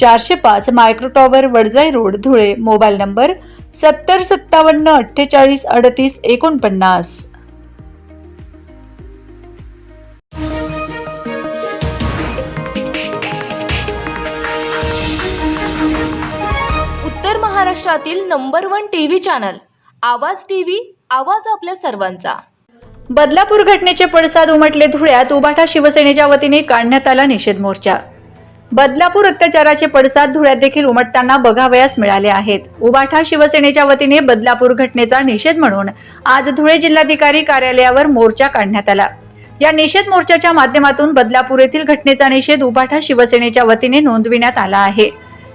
चारशे पाच micro tower Wadjai road Dhule. Mobile number सत्तर सत्तावन्न अठ्ठेचाळीस अडतीस एकोणपन्नास. उत्तर महाराष्ट्रातील number one TV channel Awaaz TV Awaaz आपल्या सर्वांचा. बदलापूर घटनेचे पडसाद उमटले धुळ्यात. उभाठा शिवसेनेच्या वतीने काढण्यात आला निषेध मोर्चा. बदलापूर अत्याचाराचे पडसाद धुळ्यात देखील उमटताना बघावयास मिळाले आहेत. उबाठा शिवसेनेच्या वतीने बदलापूर घटनेचा निषेध म्हणून आज धुळे जिल्हाधिकारी कार्यालयावर मोर्चा काढण्यात आला. या निषेध मोर्चाच्या माध्यमातून बदलापूर येथील घटनेचा निषेध उबाठा शिवसेनेच्या वतीने नोंदविण्यात आला आहे.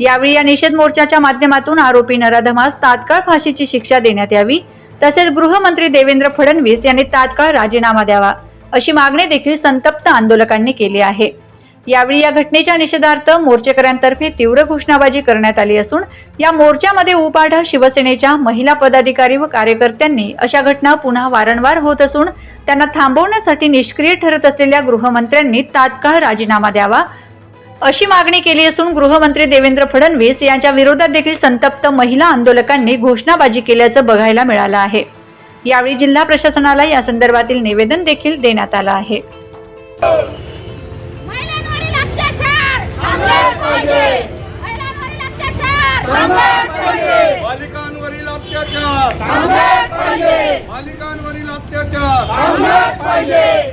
यावेळी या निषेध मोर्चाच्या माध्यमातून आरोपी नराधमास तात्काळ फाशीची शिक्षा देण्यात यावी तसेच गृहमंत्री देवेंद्र फडणवीस यांनी तात्काळ राजीनामा द्यावा अशी मागणी देखील संतप्त आंदोलकांनी केली आहे. यावेळी या घटनेच्या निषेधार्थ मोर्चेकऱ्यांतर्फे तीव्र घोषणाबाजी करण्यात आली असून या मोर्चामध्ये उपाढा शिवसेनेच्या महिला पदाधिकारी व कार्यकर्त्यांनी अशा घटना पुन्हा वारंवार होत असून त्यांना थांबवण्यासाठी निष्क्रिय ठरत असलेल्या गृहमंत्र्यांनी तात्काळ राजीनामा द्यावा अशी मागणी केली असून गृहमंत्री देवेंद्र फडणवीस यांच्या विरोधात देखील संतप्त महिला आंदोलकांनी घोषणाबाजी केल्याचं बघायला मिळालं आहे. यावेळी जिल्हा प्रशासनाला या संदर्भातील निवेदन देखील देण्यात आलं आहे. थांबलेच पाहिजे अत्याचार थांबलेच पाहिजे अत्याचार अत्याचार थांबलेच पाहिजे.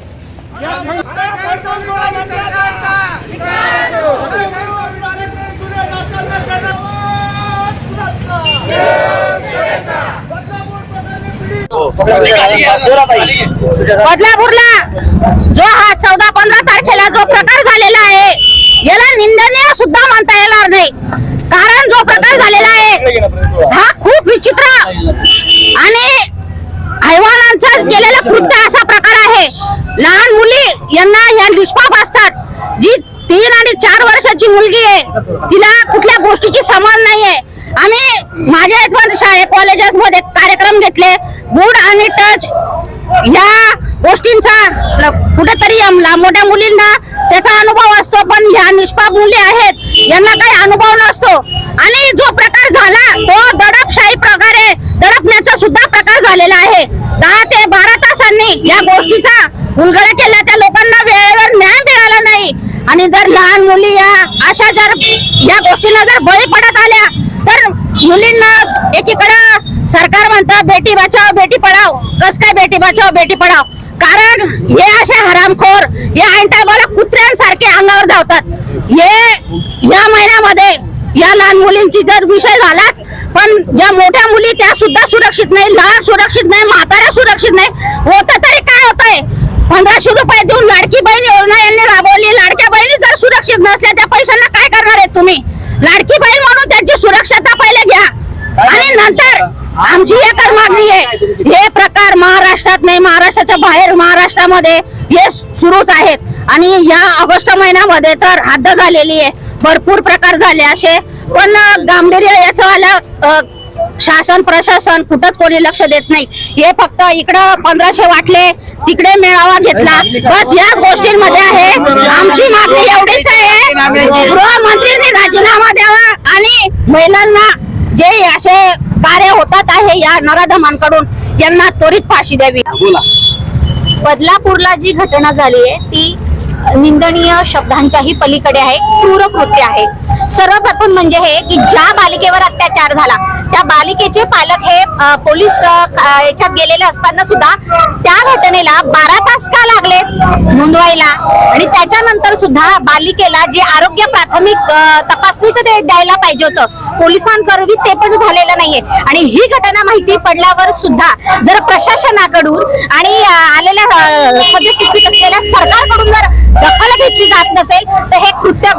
बदलापूरला. जो हा चौदा पंधरा तारखेला जो प्रकार झालेला आहे याला निंदनीय सुद्धा म्हणता येणार नाही. कारण जो प्रकार झालेला आहे हा खूप विचित्र आणि हैवानांचा केलेला कृत्य असा प्रकार आहे. लहान मुली यांना ह्या निष्पाप असतात. जी तीन आणि चार वर्षाची मुलगी आहे तिला कुठल्या गोष्टीची समान नाहीये. आम्ही माझ्या शाळे कॉलेजेस मध्ये कार्यक्रम घेतले. गुड आणि टच या गोष्टींचा कुठेतरी मोठ्या मुलींना त्याचा अनुभव असतो पण ह्या निष्पाप मुली आहेत. यांना काही अनुभव नसतो. आणि जो प्रकार झाला तो दडपशाही प्रकारे दडपण्याचा सुद्धा प्रकार झालेला आहे. दहा ते बारा तासांनी या गोष्टीचा उलगडा केला त्या लोकांना वेळेवर न्याय मिळाला नाही. आणि जर लहान मुली या अशा जर या गोष्टीला जर बळी पडत आल्या तर मुलींना एकीकडं सरकार म्हणतं बेटी बचाव बेटी पढाव कस काय बेटी बचाव बेटी पढाव कारण हे असे हरामखोर हे ऐन टायमाला कुत्र्यांसारखे अंगावर धावतात. हे या महिन्यामध्ये या लहान मुलींची जर विषय झालाच पण ज्या मोठ्या मुली त्या सुद्धा सुरक्षित नाही लहान सुरक्षित नाही म्हाताऱ्या सुरक्षित नाही. होत तरी काय होतंय? पंधराशे रुपये देऊन लाडकी बहीण योजना यांनी राबवली. लाडक्या बहिणी जर सुरक्षित नसल्या त्या पैशांना काय करणार आहेत तुम्ही? लाडकी बहीण म्हणून त्यांची सुरक्षता पहिले घ्या. आणि नंतर आमची एकच मागणी आहे. हे प्रकार महाराष्ट्रात नाही महाराष्ट्राच्या बाहेर महाराष्ट्रामध्ये हे सुरूच आहेत. आणि या ऑगस्ट महिन्यामध्ये तर हद्द झालेली आहे. भरपूर प्रकार झाले असे. पण गांभीर्य याचं आलं शासन प्रशासन कुठंच कोणी लक्ष देत नाही. हे फक्त इकडं पंधराशे वाटले तिकडे मेळावा घेतला. बस याच गोष्टींमध्ये आहे. आमची मागणी एवढीच आहे. गृहमंत्रीने राजीनामा द्यावा आणि महिलांना जे असे कार्य होतात आहे या नराधमांकडून. यांना त्वरित फाशी द्यावी. बदलापूरला जी घटना झाली आहे ती निंदनीय शब्दांच्याही पलीकडे आहे क्रूर कृत्य आहे. सर्वप्रथम म्हणजे हे की ज्या बालिकेवर अत्याचार झाला त्या बालिकेचे पालक हे पोलीस याच्यात गेलेले असताना सुद्धा त्या घटनेला बारा तास का लागले नोंदवायला? आणि त्याच्यानंतर सुद्धा बालिकेला जे आरोग्य प्राथमिक तपासणीचं ते द्यायला पाहिजे होतं पोलिसांकरवी ते पण झालेलं नाहीये. आणि ही घटना माहिती पडल्यावर सुद्धा जर प्रशासनाकडून आणि आलेल्या सद्यस्थितीत असलेल्या सरकारकडून जर दखल घेतली जात नसेल तर हे कृत्य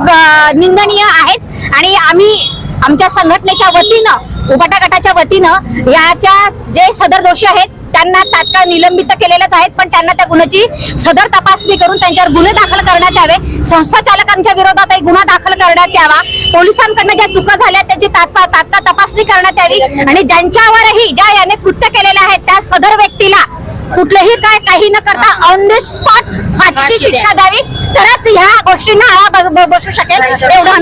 निंदनीय आहेच. आणि आम्ही आमच्या संघटनेच्या वतीनं उपाटा गटाच्या वतीनं याच्या जे सदर दोषी आहेत त्यांना तात्काळ निलंबित केलेलेच आहेत पण त्यांना त्या गुन्ह्याची सदर तपासणी करून त्यांच्यावर गुन्हे दाखल करण्यात यावे. संस्था चालकांच्या विरोधातही गुन्हा दाखल करण्यात यावा. पोलिसांकडनं ज्या चुका झाल्या त्याची तात्काळ तात्काळ तपासणी करण्यात यावी. आणि ज्यांच्यावरही ज्या याने कृत्य केलेले आहेत त्या सदर व्यक्तीला कुठलंही काय काही न करता ऑन द स्पॉट फाशी शिक्षा द्यावी. तरच ह्या गोष्टींना आळा बसू शकेल. एवढं